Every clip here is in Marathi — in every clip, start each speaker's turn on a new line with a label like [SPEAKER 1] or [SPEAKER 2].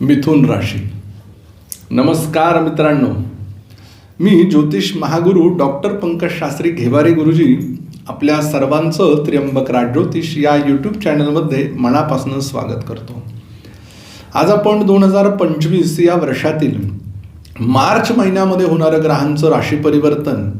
[SPEAKER 1] मिथुन राशी. नमस्कार मित्रांनो. मी ज्योतिष महागुरु डॉक्टर पंकज शास्त्री घेवारे गुरुजी आपल्या सर्वांचं त्र्यंबक राजज्योतिष या यूट्यूब चॅनलमध्ये मनापासून स्वागत करतो. आज आपण दोन हजार पंचवीस या वर्षातील मार्च महिन्यामध्ये होणारं ग्रहांचं राशी परिवर्तन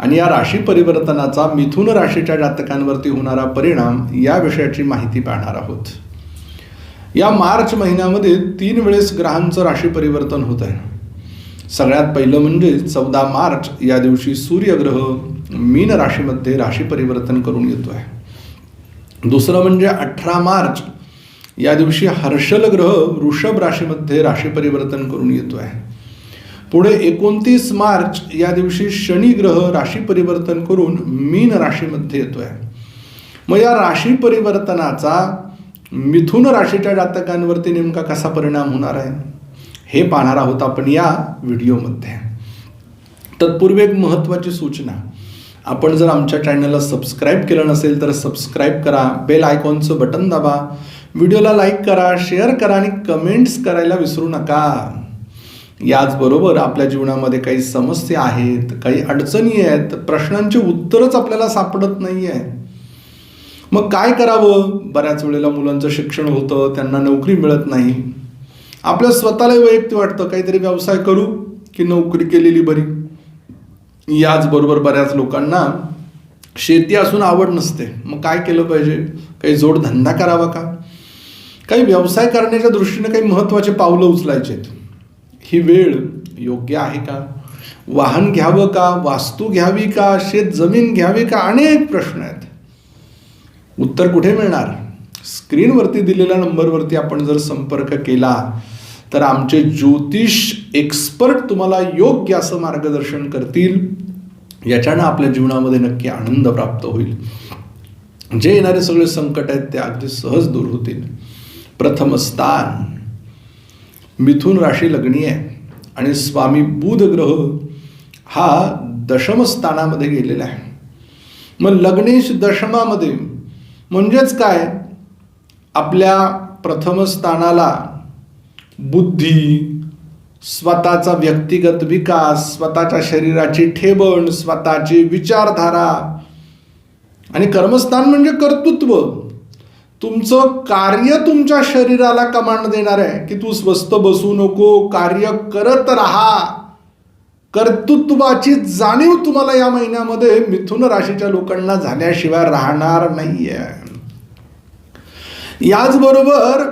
[SPEAKER 1] आणि या राशी परिवर्तनाचा मिथुन राशीच्या जातकांवरती होणारा परिणाम या विषयाची माहिती पाहणार आहोत. या मार्च महिन्यामध्ये तीन वेळेस ग्रहांचं राशी परिवर्तन होत आहे. सगळ्यात पहिलं म्हणजे चौदा मार्च या दिवशी सूर्यग्रह मीन राशीमध्ये राशी परिवर्तन करून येतो आहे. दुसरं म्हणजे अठरा मार्च या दिवशी हर्षल ग्रह वृषभ राशीमध्ये राशी परिवर्तन करून येतो आहे. पुढे एकोणतीस मार्च या दिवशी शनी ग्रह राशी परिवर्तन करून मीन राशीमध्ये येतो आहे मग या राशी परिवर्तनाचा मिथुन राशीच्या जातकांवरती नेमका कसा परिणाम होणार आहे? हे पाहणार आहोत आपण या व्हिडिओमध्ये. तत्पूर्वी एक महत्त्वाची सूचना. आपण जर आमच्या चॅनलला सबस्क्राईब केलं नसेल तर सबस्क्राईब करा बेल आयकॉनचं बटन दाबा व्हिडिओला लाईक करा शेअर करा आणि कमेंट्स करायला विसरू नका. याचबरोबर आपल्या जीवनामध्ये काही समस्या आहेत काही अडचणी आहेत प्रश्नांची उत्तरच आपल्याला सापडत नाही आहे मग काय करावं? बऱ्याच वेळेला मुलांचं शिक्षण होतं त्यांना नोकरी मिळत नाही. आपल्या स्वतःलाही वैयक्तिक वाटतं काहीतरी व्यवसाय करू की नोकरी केलेली बरी. याचबरोबर बऱ्याच लोकांना शेती असून आवड नसते. मग काय केलं पाहिजे? काही जोडधंदा करावा का? काही व्यवसाय करण्याच्या दृष्टीने काही महत्त्वाचे पावलं उचलायचे आहेत ही वेळ योग्य आहे का? वाहन घ्यावं का? वास्तू घ्यावी का? शेत जमीन घ्यावी का? अनेक प्रश्न आहेत. उत्तर कुठे मिळणार? स्क्रीनवरती दिलेल्या नंबरवरती आपण जर संपर्क केला तर आमचे ज्योतिष एक्सपर्ट तुम्हाला योग्य असं मार्गदर्शन करतील. याच्यानं आपल्या जीवनामध्ये नक्की आनंद प्राप्त होईल. जे येणारे सगळे संकट आहेत ते अगदी सहज दूर होतील. प्रथम स्थान. मिथुन राशी लग्नी आहे. आणि स्वामी बुध ग्रह हा दशम स्थानामध्ये गेलेला आहे. मग लग्नेश दशमामध्ये म्हणजेच काय? आपल्या प्रथम स्थानाला बुद्धी स्वतःचा व्यक्तिगत विकास स्वतःच्या शरीराची ठेवण स्वतःची विचारधारा आणि कर्मस्थान म्हणजे कर्तृत्व. तुमचं कार्य तुमच्या शरीराला कमांड देणार आहे की तू स्वस्त बसू नको कार्य करत राहा. कर्तृत्वाची जाणीव तुम्हाला या महिन्यामध्ये मिथुन राशीच्या लोकांना झाल्याशिवाय राहणार नाहीये. याचबरोबर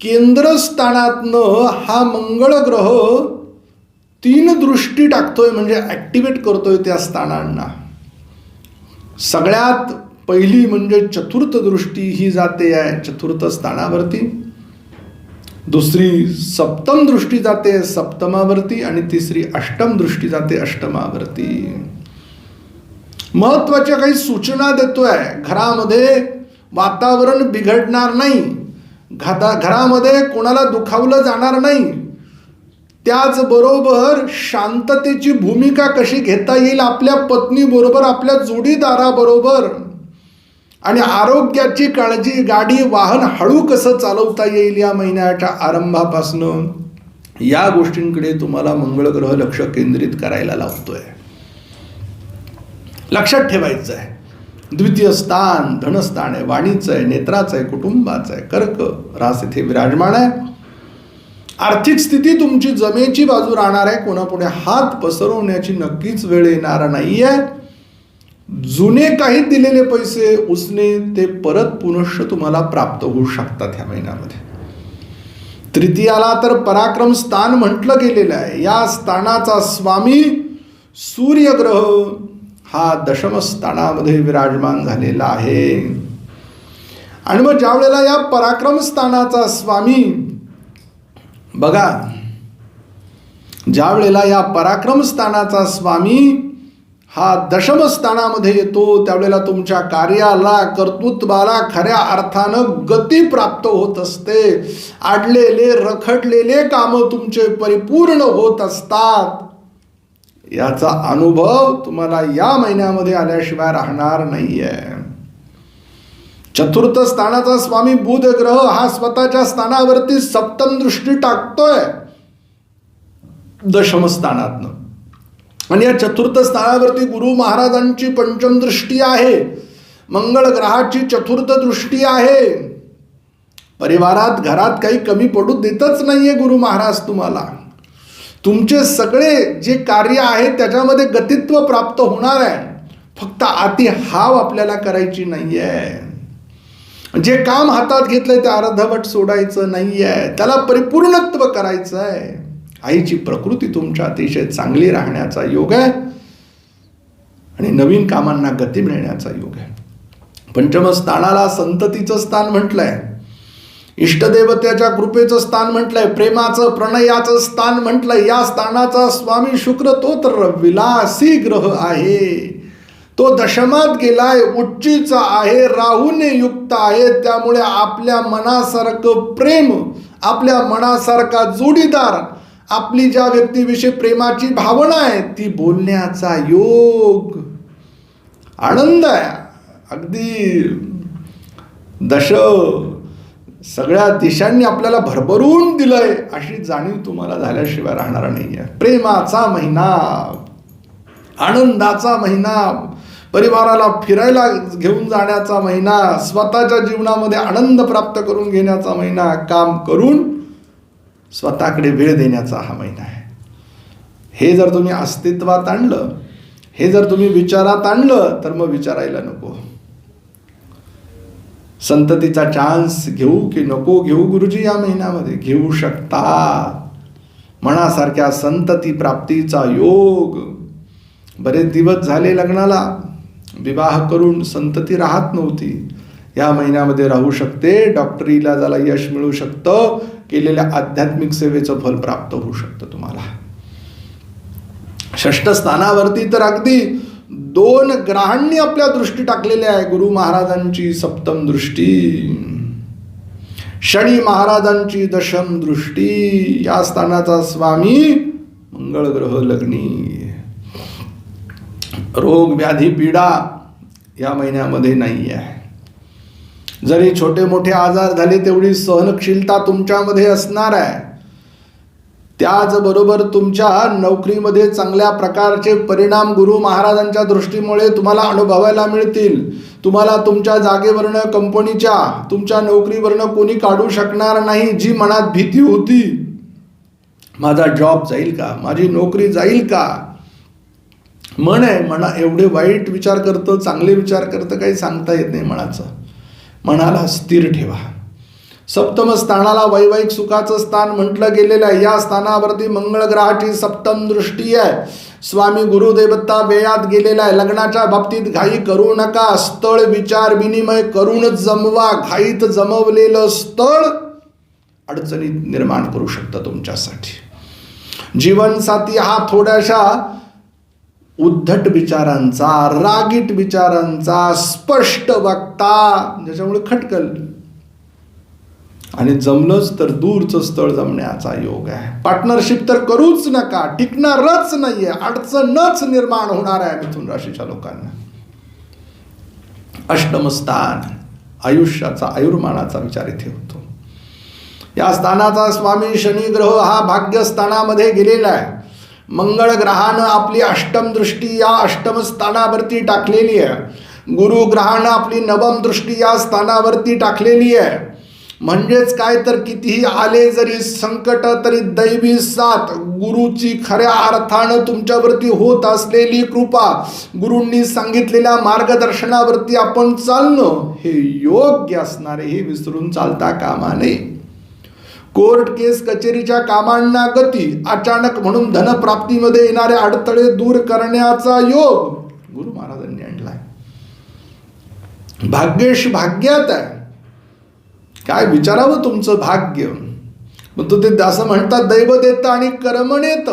[SPEAKER 1] केंद्रस्थानातनं हा मंगळ ग्रह तीन दृष्टी टाकतोय म्हणजे ॲक्टिवेट करतोय त्या स्थानांना. सगळ्यात पहिली म्हणजे चतुर्थ दृष्टी ही जाते आहे चतुर्थ स्थानावरती. दुसरी सप्तम दृष्टी जाते सप्तमावरती आणि तिसरी अष्टम दृष्टी जाते अष्टमावरती. महत्त्वाच्या काही सूचना देतोय. घरामध्ये वातावरण बिघडणार नाही. घाता घरामध्ये कोणाला दुखावलं जाणार नाही. त्याचबरोबर शांततेची भूमिका कशी घेता येईल आपल्या पत्नीबरोबर आपल्या जोडीदाराबरोबर? आणि आरोग्याची काळजी गाडी वाहन हळू कसं चालवता येईल या महिन्याच्या आरंभापासनं? या गोष्टींकडे तुम्हाला मंगळ ग्रह लक्ष केंद्रित करायला लावतोय. लक्षात ठेवायचं आहे. द्वितीय स्थान धनस्थान आहे वाणीचं आहे नेत्राचं आहे कुटुंबाचं आहे कर्क रास इथे विराजमान आहे. आर्थिक स्थिती तुमची जमेची बाजू राहणार आहे. कोणापुढे हात पसरवण्याची नक्कीच वेळ येणार नाहीये. जुने काही दिलेले पैसे उसने ते परत पुनश्च तुम्हाला प्राप्त होऊ शकतात ह्या महिन्यामध्ये. तृतीयाला तर पराक्रम स्थान म्हटलं गेलेलं आहे. या स्थानाचा स्वामी सूर्यग्रह हा दशम स्थानामध्ये विराजमान झालेला आहे. आणि मग ज्या वेळेला या पराक्रम स्थानाचा स्वामी बघा ज्या वेळेला या पराक्रम स्थानाचा स्वामी हा दशमस्थानामध्ये येतो त्यावेळेला तुमच्या कार्याला कर्तृत्वाला खऱ्या अर्थानं गती प्राप्त होत असते. आडलेले रखडलेले कामं तुमचे परिपूर्ण होत असतात. याचा अनुभव तुम्हाला या महिन्यामध्ये आल्याशिवाय राहणार नाहीये. चतुर्थ स्थानाचा स्वामी बुध ग्रह हा स्वतःच्या स्थानावरती सप्तम दृष्टी टाकतोय. दशमस्थानातनं. आणि या चतुर्थ स्थानावरती गुरु महाराजांची पंचम दृष्टी आहे. मंगळ ग्रहाची चतुर्थ दृष्टी आहे. परिवारात घरात काही कमी पडू देतच नाहीये गुरु महाराज तुम्हाला. तुमचे सगळे जे कार्य आहे त्याच्यामध्ये गतित्व प्राप्त होणार आहे. फक्त आती हाव आपल्याला करायची नाही आहे जे काम हातात घेतलंय ते अर्धवट सोडायचं नाही आहे त्याला परिपूर्णत्व करायचं आहे आईची प्रकृती तुमच्या अतिशय चांगली राहण्याचा योग आहे आणि नवीन कामांना गती मिळण्याचा योग आहे. पंचमस्थानाला संततीचं स्थान म्हटलंय. इष्टदेवतेच्या कृपेचं स्थान म्हटलंय. प्रेमाचं प्रणयाचं स्थान म्हटलंय. या स्थानाचा स्वामी शुक्र तो तर विलासी ग्रह आहे. तो दशमात गेलाय उच्चीचा आहे राहूने युक्त आहे. त्यामुळे आपल्या मनासारखं प्रेम आपल्या मनासारखा जोडीदार आपली ज्या व्यक्तीविषयी प्रेमाची भावना आहे ती बोलण्याचा योग आनंद आहे. अगदी दश सगळ्या देशांनी आपल्याला भरभरून दिलंय अशी जाणीव तुम्हाला झाल्याशिवाय राहणार नाही आहे प्रेमाचा महिना आनंदाचा महिना परिवाराला फिरायला घेऊन जाण्याचा महिना स्वतःच्या जीवनामध्ये आनंद प्राप्त करून घेण्याचा महिना काम करून स्वतःकडे वेळ देण्याचा हा महिना आहे. हे जर तुम्ही अस्तित्वात आणलं हे जर तुम्ही विचारात आणलं तर मग विचारायला नको. संततीचा चान्स घेऊ की नको घेऊ गुरुजी या महिन्यामध्ये? घेऊ शकता. मनासारख्या संतती प्राप्तीचा योग. बरेच दिवस झाले लग्नाला. विवाह करून संतती राहत नव्हती. या महिन्यामध्ये राहू शकते. डॉक्टरीला इलाजाला यश मिळू शकतं. केलेल्या आध्यात्मिक सेवेचं फल प्राप्त होऊ शकतं तुम्हाला. षष्ठ स्थानावरती तर अगदी दोन ग्रहांनी आपल्या दृष्टी टाकलेल्या आहे गुरु महाराजांची सप्तम दृष्टी शनी महाराजांची दशम दृष्टी या स्थानाचा स्वामी मंगळ ग्रह लग्नी. रोग व्याधी पीडा या महिन्यामध्ये नाही आहे जरी छोटे मोठे आजार झाले तेवढी सहनशीलता तुमच्यामध्ये असणार आहे. त्याचबरोबर तुमच्या नोकरीमध्ये चांगल्या प्रकारचे परिणाम गुरु महाराजांच्या दृष्टीमुळे तुम्हाला अनुभवायला मिळतील. तुम्हाला तुमच्या जागेवरनं कंपनीच्या तुमच्या नोकरीवरनं कोणी काढू शकणार नाही जी मनात भीती होती. माझा जॉब जाईल का? माझी नोकरी जाईल का? मन आहे मना एवढे वाईट विचार करतं चांगले विचार करतं काही सांगता येत नाही मनाचं. मनाला स्थिर ठेवा. सप्तम स्थानाला वैवाहिक सुखाचं स्थान म्हटलं गेलेलं आहे. या स्थानावरती मंगळ ग्रहाची सप्तम दृष्टी आहे. स्वामी गुरुदेवता वेळात गेलेला आहे. लग्नाच्या बाबतीत घाई करू नका. स्थळ विचार विनिमय करून जमवा. घाईत जमवलेलं स्थळ अडचणीत निर्माण करू शकतं तुमच्यासाठी. जीवनसाथी हा थोड्याशा उद्धट विचारांचा रागीट विचारांचा स्पष्ट वक्ता ज्याच्यामुळे खटकल. आणि जमलंच तर दूरचं स्थळ जमण्याचा योग आहे. पार्टनरशिप तर करूच नका टिकणारच नाहीये अडचणच निर्माण होणार आहे मिथुन राशीच्या लोकांना. अष्टम स्थान आयुष्याचा आयुर्मानाचा विचार इथे होतो. या स्थानाचा स्वामी शनी ग्रह हा भाग्यस्थानामध्ये गेलेला आहे. मंगळ ग्रहानं आपली अष्टम दृष्टी या अष्टम स्थानावरती टाकलेली आहे. गुरु ग्रहानं आपली नवम दृष्टी या स्थानावरती टाकलेली आहे. म्हणजेच काय तर कितीही आले जरी संकट तरी दैवी साथ गुरुची खऱ्या अर्थानं तुमच्यावरती होत असलेली कृपा गुरूंनी सांगितलेल्या मार्गदर्शनावरती आपण चालणं हे योग्य असणारे हे विसरून चालता कामा नये. कोर्ट केस कचेरीच्या कामांना गती अचानक म्हणून धनप्राप्तीमध्ये येणारे अडथळे दूर करण्याचा योग गुरु महाराजांनी आणलाय. भाग्येश भाग्यात आहे. काय विचारावं तुमचं भाग्य? मग तो ते असं म्हणतात दैव देतं आणि कर्म नेत.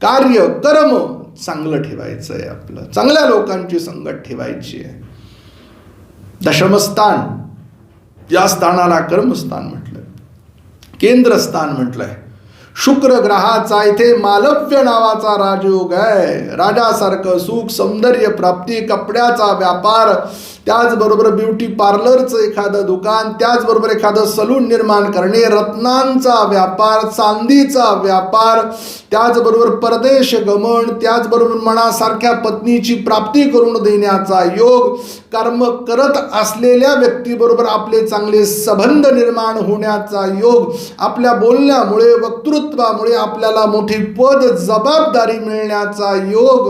[SPEAKER 1] कार्य कर्म चांगलं ठेवायचं आहे आपलं. चांगल्या लोकांची संगत ठेवायची आहे. दशमस्थान. या स्थानाला कर्मस्थान म्हटलं केंद्रस्थान म्हटलंय. शुक्र ग्रहाचा इथे मालव्य नावाचा राजयोग आहे. राजासारखं सुख सौंदर्य प्राप्ती कपड्याचा व्यापार त्याचबरोबर ब्युटी पार्लरचं एखादं दुकान त्याचबरोबर एखादं सलून निर्माण करणे रत्नांचा व्यापार चांदीचा व्यापार त्याचबरोबर परदेश गमन त्याचबरोबर मनासारख्या पत्नीची प्राप्ती करून देण्याचा योग कर्म करत असलेल्या व्यक्तीबरोबर आपले चांगले संबंध निर्माण होण्याचा योग आपल्या बोलण्यामुळे वक्तृत्वामुळे आपल्याला मोठी पद जबाबदारी मिळण्याचा योग.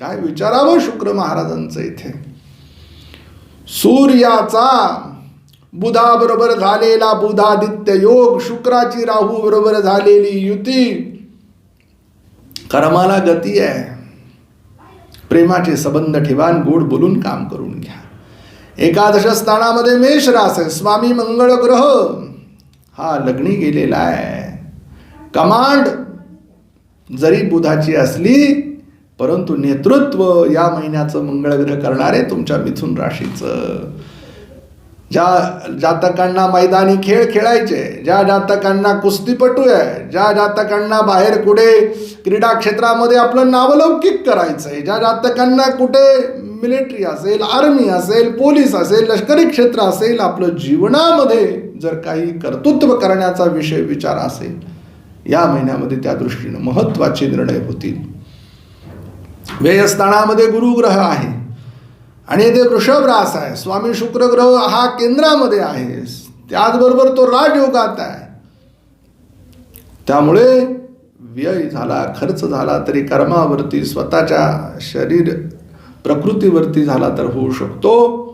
[SPEAKER 1] काय विचारावं शुक्र महाराजांचं इथे? सूर्याचा बुधाबरोबर झालेला बुधादित्य योग शुक्राची राहू बरोबर झालेली युती. कर्माला गती आहे. प्रेमाचे संबंध ठेवान गोड बोलून काम करून घ्या. एकादश स्थानामध्ये मेष रास आहे. स्वामी मंगळ ग्रह. हा लग्नी गेलेला आहे. कमांड जरी बुधाची असली परंतु नेतृत्व या महिन्याचं मंगळग्रह करणारे तुमच्या मिथुन राशीचं. ज्या जातकांना मैदानी खेळ खेळायचे ज्या जातकांना कुस्तीपटू आहे ज्या जातकांना बाहेर कुठे क्रीडा क्षेत्रामध्ये आपलं नावलौकिक करायचं आहे ज्या जातकांना कुठे मिलिटरी असेल आर्मी असेल पोलीस असेल लष्करी क्षेत्र असेल आपलं जीवनामध्ये जर काही कर्तृत्व करण्याचा विषय विचार असेल या महिन्यामध्ये त्या दृष्टीनं महत्त्वाचे निर्णय होतील. व्ययस्थानामध्ये गुरुग्रह आहे. आणि ते वृषभरास आहे. स्वामी शुक्रग्रह हा केंद्रामध्ये आहे. त्याचबरोबर तो राजयोगात आहे. त्यामुळे व्यय झाला खर्च झाला तरी कर्मावरती स्वतःच्या शरीर प्रकृतीवरती झाला तर होऊ शकतो.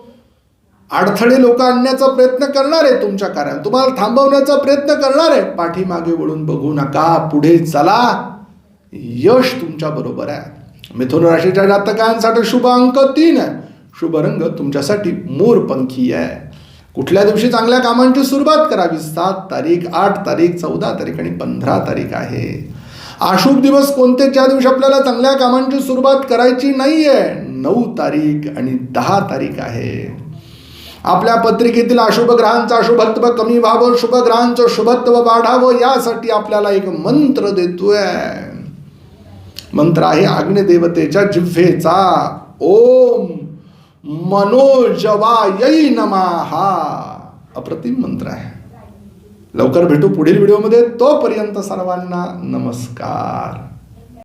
[SPEAKER 1] अडथळे लोक आणण्याचा प्रयत्न करणार आहे तुमच्या कार्यात. तुम्हाला थांबवण्याचा प्रयत्न करणार आहे पाठीमागे वळून बघू नका. पुढे चला. यश तुमच्या बरोबर आहे. मिथुन राशीच्या जातकांसाठी शुभ अंक तीन. आहे शुभ रंग तुमच्यासाठी मोरपंखी आहे. कुठल्या दिवशी चांगल्या कामांची सुरुवात करावी? सात तारीख आठ तारीख चौदा तारीख आणि पंधरा तारीख आहे. अशुभ दिवस कोणते? ज्या दिवशी आपल्याला चांगल्या कामांची सुरुवात करायची नाही आहे नऊ तारीख आणि दहा तारीख आहे. आपल्या पत्रिकेतील अशुभ ग्रहांचा अशुभत्व कमी व्हावं शुभ ग्रहांचं शुभत्व वाढावं यासाठी आपल्याला एक मंत्र देतोय. मंत्र आहे अग्निदेवतेच्या जिव्हेचा ओम मनोजवायै नमाहा अप्रतिम मंत्र आहे. लवकर भेटू पुढील व्हिडिओमध्ये. तोपर्यंत सर्वांना नमस्कार.